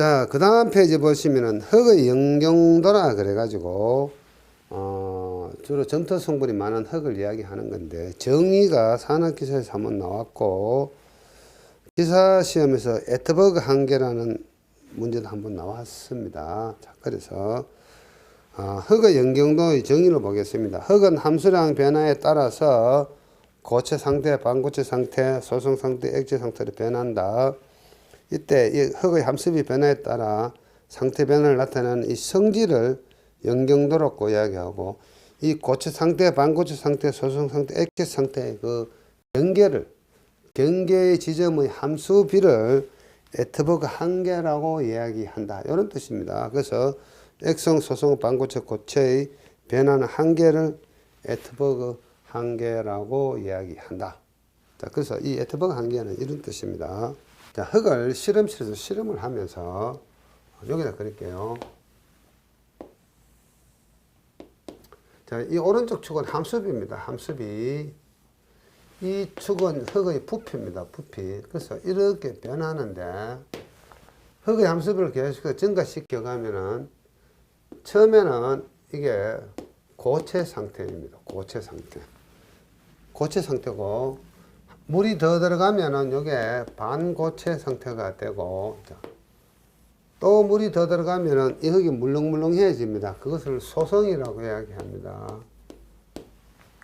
자, 그 다음 페이지 보시면은 흙의 영경도라 그래가지고, 어, 주로 점토 성분이 많은 흙을 이야기하는 건데, 정의가 산업기사에서 한번 나왔고, 기사 시험에서 에트버그 한계라는 문제도 한번 나왔습니다. 자, 그래서, 어, 흙의 영경도의 정의를 보겠습니다. 흙은 함수량 변화에 따라서 고체 상태, 반고체 상태, 소성 상태, 액체 상태로 변한다. 이때 이 흙의 함습이 변화에 따라 상태 변화를 나타내는 이 성질을 영경도라고 이야기하고 이 고체 상태, 반고체 상태, 소성 상태, 액체 상태의 그 경계를 경계의 지점의 함수비를 에트버그 한계라고 이야기한다. 이런 뜻입니다. 그래서 액성, 소성, 반고체, 고체의 변화는 한계를 에트버그 한계라고 이야기한다. 자, 그래서 이 에트버그 한계는 이런 뜻입니다. 자, 흙을 실험실에서 실험을 하면서 여기다 그릴게요. 자, 이 오른쪽 축은 함수비입니다. 함수비. 이 축은 흙의 부피입니다. 부피. 그래서 이렇게 변하는데 흙의 함수비를 계속 증가시켜 가면은 처음에는 이게 고체 상태입니다. 고체 상태. 고체 상태고 물이 더 들어가면은 이게 반고체 상태가 되고 자, 또 물이 더 들어가면은 이 흙이 물렁물렁해집니다. 그것을 소성이라고 이야기합니다.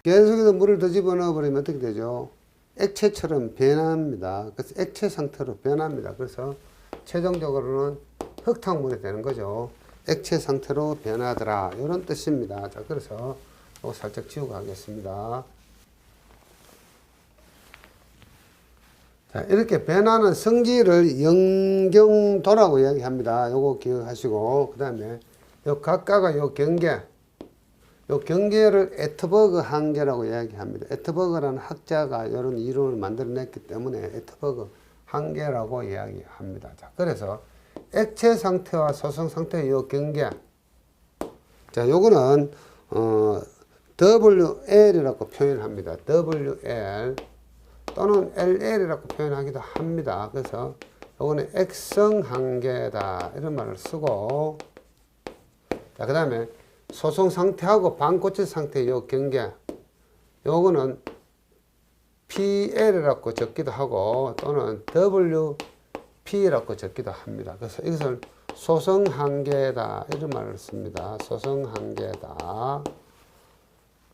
계속해서 물을 더 집어넣어 버리면 어떻게 되죠? 액체처럼 변합니다. 그래서 액체 상태로 변합니다. 그래서 최종적으로는 흙탕물이 되는 거죠. 액체 상태로 변하더라. 이런 뜻입니다. 자, 그래서 살짝 지우고 하겠습니다. 이렇게 변하는 성질을 영경도라고 이야기합니다. 요거 기억하시고, 그 다음에 요 각각의 요 경계, 요 경계를 에트버그 한계라고 이야기합니다. 에트버그라는 학자가 이런 이론을 만들어냈기 때문에 에트버그 한계라고 이야기합니다. 자, 그래서 액체 상태와 소성 상태의 요 경계. 자, 요거는, 어, WL이라고 표현합니다. WL. 또는 LL이라고 표현하기도 합니다. 그래서 요거는 액성 한계다. 이런 말을 쓰고. 자, 그 다음에 소송 상태하고 반고체 상태의 요 경계. 요거는 PL이라고 적기도 하고 또는 WP라고 적기도 합니다. 그래서 이것을 소성 한계다. 이런 말을 씁니다. 소성 한계다.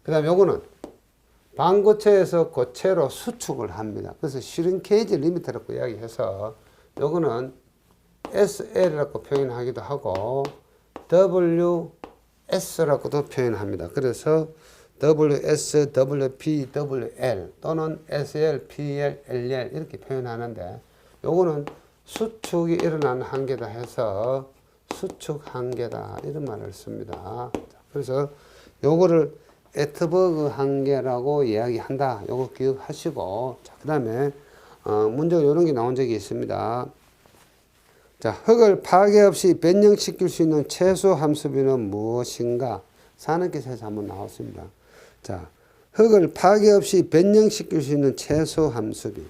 그 다음에 요거는 반고체에서 고체로 수축을 합니다. 그래서 슈링케이지 리미트라고 이야기해서 요거는 SL이라고 표현하기도 하고 WS라고도 표현합니다. 그래서 WS, WP, WL 또는 SL, PL, LL 이렇게 표현하는데 요거는 수축이 일어나는 한계다 해서 수축 한계다 이런 말을 씁니다. 그래서 요거를 에트버그 한계라고 이야기한다. 요거 기억하시고 자, 그다음에 어, 문제가 이런 게 나온 적이 있습니다. 자, 흙을 파괴 없이 변형시킬 수 있는 최소 함수비는 무엇인가? 산업기사에서 한번 나왔습니다. 자, 흙을 파괴 없이 변형시킬 수 있는 최소 함수비.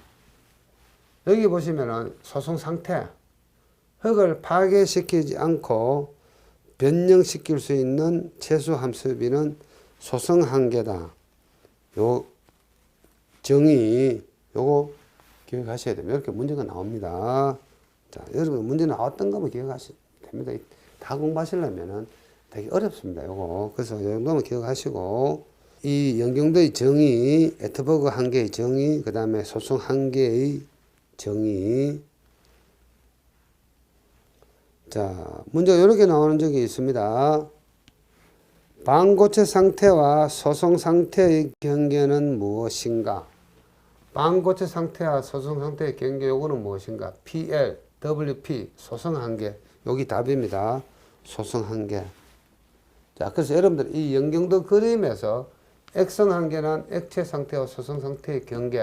여기 보시면은 소송 상태. 흙을 파괴시키지 않고 변형시킬 수 있는 최소 함수비는 소성 한계다. 요 정의 요거 기억하셔야 됩니다. 이렇게 문제가 나옵니다. 자, 여러분 문제 나왔던 거만 기억하시면 됩니다. 다 공부하시려면은 되게 어렵습니다. 요거. 그래서 요 정도만 기억하시고 이 연경도의 정의, 에트버그 한계의 정의, 그 다음에 소송 한계의 정의. 자, 문제가 이렇게 나오는 적이 있습니다. 반고체 상태와 소성 상태의 경계는 무엇인가? 반고체 상태와 소성 상태의 경계 요거는 무엇인가? PL, WP, 소성 한계. 여기 답입니다. 소성 한계. 자, 그래서 여러분들 이 연경도 그림에서 액성 한계는 액체 상태와 소성 상태의 경계,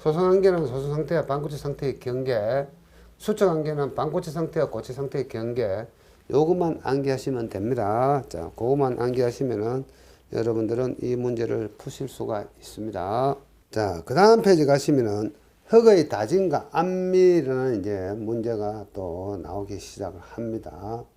소성 한계는 소성 상태와 반고체 상태의 경계, 수적 한계는 반고체 상태와 고체 상태의 경계, 요것만 암기하시면 됩니다. 자, 그것만 암기하시면은 여러분들은 이 문제를 푸실 수가 있습니다. 자, 그 다음 페이지 가시면은 흙의 다짐과 안밀은 이제 문제가 또 나오기 시작을 합니다.